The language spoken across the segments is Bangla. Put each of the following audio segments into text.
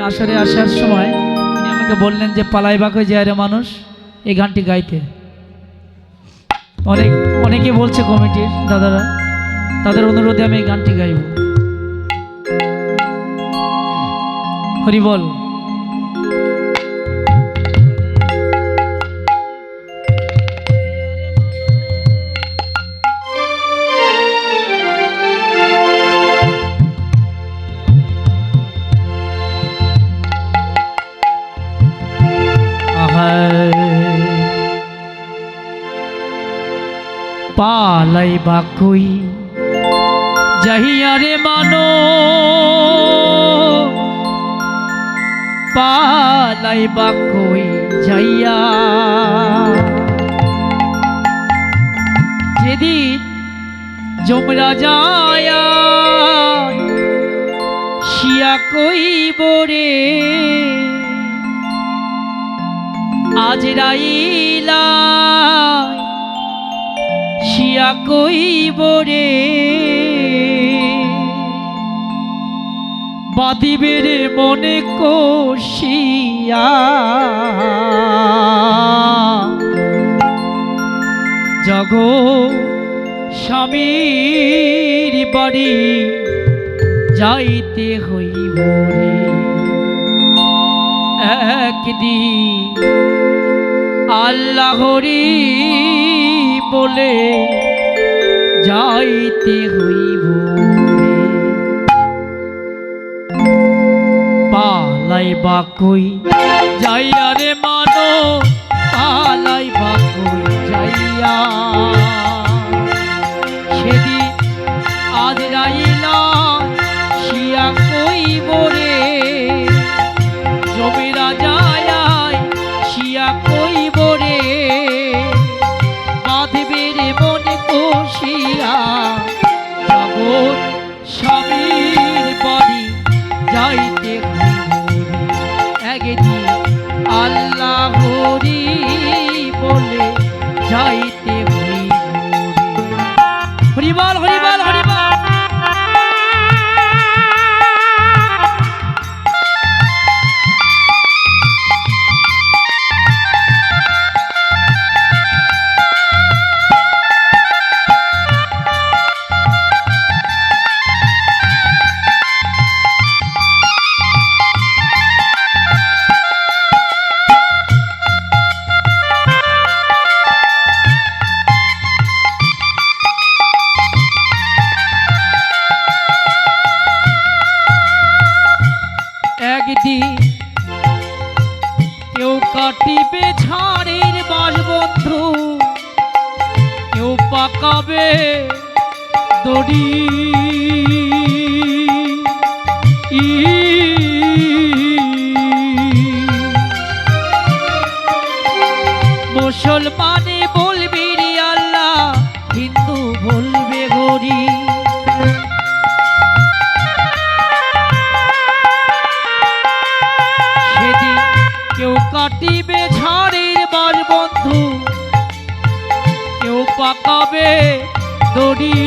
আমি আসরে আসার সময় উনি আমাকে বললেন যে পালাইবাক হয়ে যে মানুষ, এই গানটি গাইতে। অনেক, অনেকে বলছে কমিটির দাদারা, তাদের অনুরোধে আমি এই গানটি গাইব। হরি পালাই বাকুই যাহিয়ারে মানো, পালাই বাকুই যাইয়া? যেদিন যমরা যায়া, শিয়া কইব রে, আজ রাইলা শিয়া কইব রে। বাদিবের মনে কোশিয়া জগ স্বামীর বাড়ি যাইতে হইব রে। একদিন আল্লাহরি বলে যাইতে হইব পালাই পালাই বাকুই যাইয়া রে মানো পালাই বাকুই যাইয়া একদিন কেউ কাটিবে ঝাড়ের বাস বন্ধু কেউ পাকাবে দড়ি। কাটিবে ঝাড়ের বাস বন্ধু। কেউ পাকাবে দড়ি।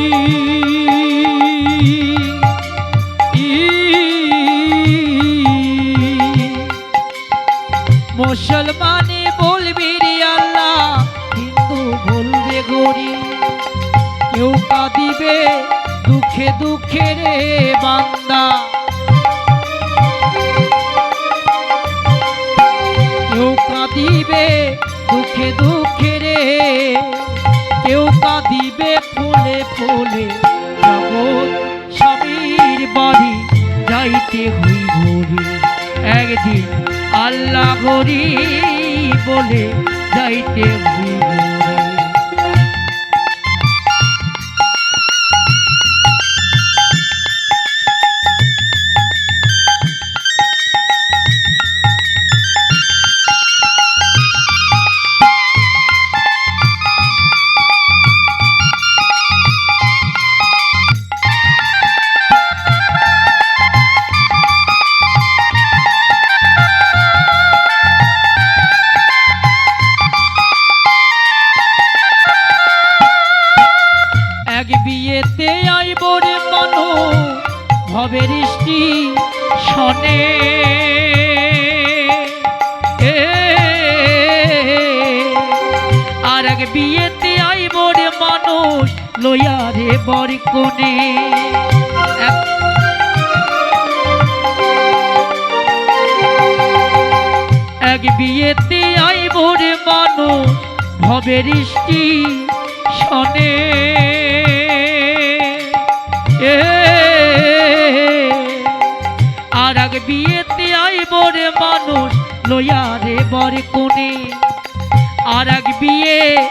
মুসলমানে বলবি রে আল্লাহ, হিন্দু বলবে গরি কেউ কাঁদিবে দুঃখে দুঃখে রে বান্দা। দুঃখে দুঃখে রে। কেউ কাঁদিবে ফুলে ফুলে জগৎ স্বামীর বাড়ি যাইতে হইব রে। একদিন আল্লাহ হরি বলে যাইতে হইব। লইয়া রে বর কোনে এক- বিয়েতে আইব রে মানুষ, ভবে বৃষ্টি শনে। আর এক বিয়েতে আইব রে মানুষ, লইয়া রে বর কোনে আর এক বিয়ে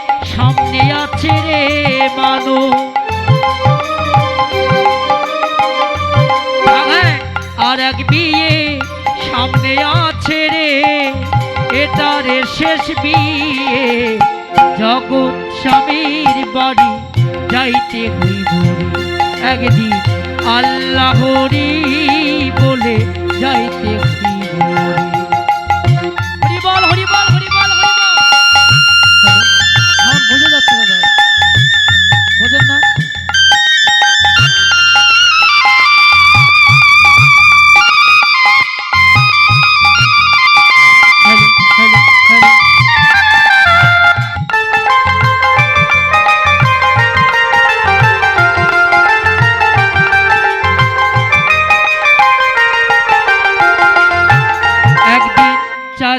শেষ বিয়ে জগৎ স্বামীর বাড়ি যাইতে হইব একদিন আল্লাহরি বলে যাইতে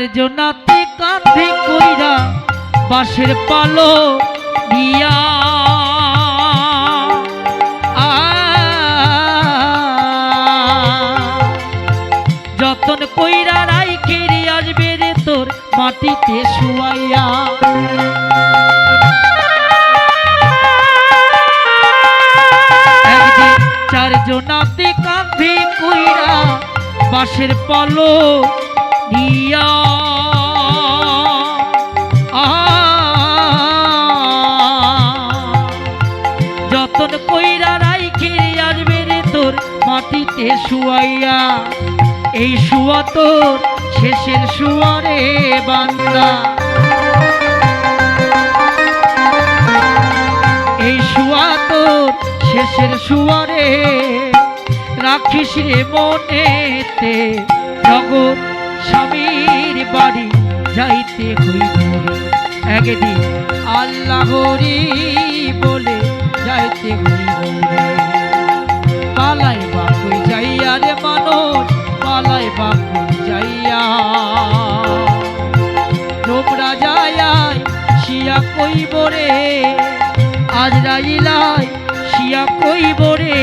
চারজনাতে কাঁধে কইরা বাঁশের পালো দিয়া। যতন কইরা রাই খেরে আসবে রে তোর মাটিতে শুয়াইয়া। চারজনাতে কাঁধে কইরা বাঁশের পালো দিয়া। যতন কইরা রাই খেয়ে আসবে রে তোর মাটিতে শুয়াইয়া। এই শুয়া তোর শেষের শুয়ারে বান্দা। এই শুয়া তোর শেষের শুয়ারে রাখিস রে মনেতে জগৎ স্বামীর বাড়ি যাইতে হইব। একদিন আল্লাহরি বলে যাইতে হইব। পালাই বাকুই যাইয়া রে মানুষ, পালাই বাকুই যাইয়া। তোমরা যায়াই, শিয়া কইব রে। আজ রাইলাই শিয়া কইব রে।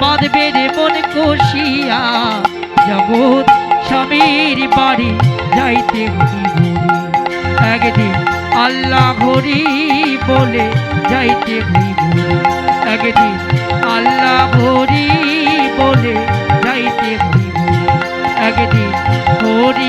বাঁধবে রে মন কষিয়া জগৎ স্বামীর বাড়ি যাইতে হইব একদিন আল্লাহ ঘড়ি বলে যাইতে হইব। একদিন আল্লাহ ঘড়ি বলে যাইতে। একদিন ঘড়ি